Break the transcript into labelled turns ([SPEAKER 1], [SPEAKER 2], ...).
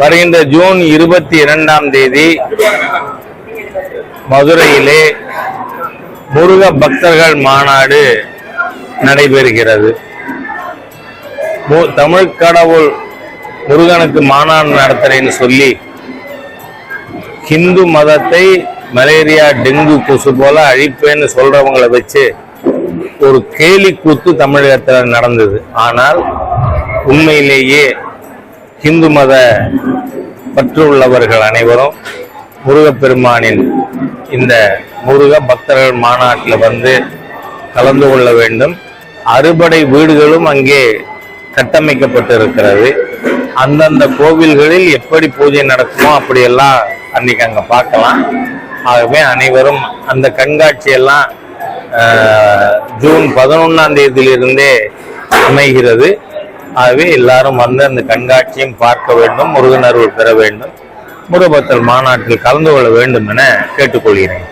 [SPEAKER 1] வருகின்ற ஜூன் இருபத்தி இரண்டாம் தேதி மதுரையிலே முருக பக்தர்கள் மாநாடு நடைபெறுகிறது. தமிழ் கடவுள் முருகனுக்கு மாநாடு நடத்துறேன்னு சொல்லி ஹிந்து மதத்தை மலேரியா டெங்கு கொசு போல அழிப்பேன்னு சொல்றவங்களை வச்சு ஒரு கேலி கூத்து தமிழகத்தில் நடந்தது. ஆனால் உண்மையிலேயே இந்து மத பற்றுள்ளவர்கள் அனைவரும் முருகப்பெருமானின் இந்த முருக பக்தர்கள் மாநாட்டில் வந்து கலந்து கொள்ள வேண்டும். அறுபடை வீடுகளும் அங்கே கட்டமைக்கப்பட்டிருக்கிறது. அந்தந்த கோவில்களில் எப்படி பூஜை நடக்குமோ அப்படியெல்லாம் அன்னைக்கு அங்கே பார்க்கலாம். ஆகவே அனைவரும் அந்த கண்காட்சியெல்லாம் ஜூன் பதினொன்றாம் தேதியிலிருந்தே அமைகிறது. ஆகவே எல்லாரும் வந்து அந்த கண்காட்சியும் பார்க்க வேண்டும் முருகன் அருள் பெற வேண்டும். முருகபத்தல் மாநாட்டில் கலந்து கொள்ள வேண்டும் என கேட்டுக்கொள்கிறேன்.